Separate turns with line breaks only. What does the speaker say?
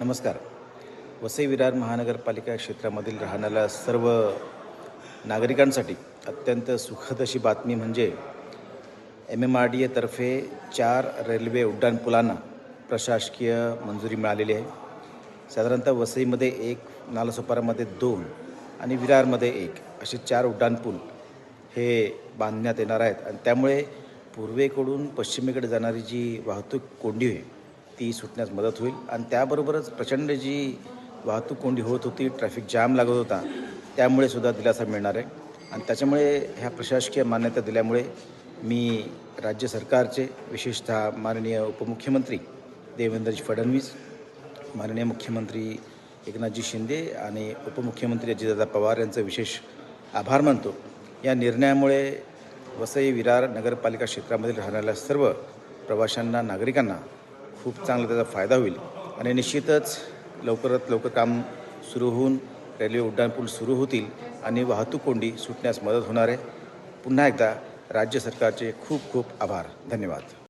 नमस्कार. वसई विरार महानगरपालिका क्षेत्रामधील राहणाऱ्या सर्व नागरिकांसाठी अत्यंत सुखद अशी बातमी म्हणजे एम एम आर डी एतर्फे चार रेल्वे उड्डाणपुलांना प्रशासकीय मंजुरी मिळालेली आहे. साधारणतः वसईमध्ये एक नालासोपारामध्ये दोन आणि विरारमध्ये एक असे चार उड्डाणपूल हे बांधण्यात येणार आहेत. आणि त्यामुळे पूर्वेकडून पश्चिमेकडे जाणारी जी वाहतूक कोंडी आहे ती सुटण्यास मदत होईल. आणि त्याबरोबरच प्रचंड जी वाहतूक कोंडी होत होती ट्रॅफिक जाम लागत होता त्यामुळे सुद्धा दिलासा मिळणार आहे. आणि त्याच्यामुळे ह्या प्रशासकीय मान्यता दिल्यामुळे मी राज्य सरकारचे विशेषतः माननीय उपमुख्यमंत्री देवेंद्रजी फडणवीस माननीय मुख्यमंत्री एकनाथजी शिंदे आणि उपमुख्यमंत्री अजितदादा पवार यांचं विशेष आभार मानतो. या निर्णयामुळे वसई विरार नगरपालिका क्षेत्रामधील राहणाऱ्या सर्व प्रवाशांना नागरिकांना खूप चांगला त्याचा फायदा होईल. आणि निश्चितच लवकरात लवकर काम सुरू होऊन रेल्वे उड्डाणपूल सुरू होतील आणि वाहतूक कोंडी सुटण्यास मदत होणार आहे. पुन्हा एकदा राज्य सरकारचे खूप खूप आभार. धन्यवाद.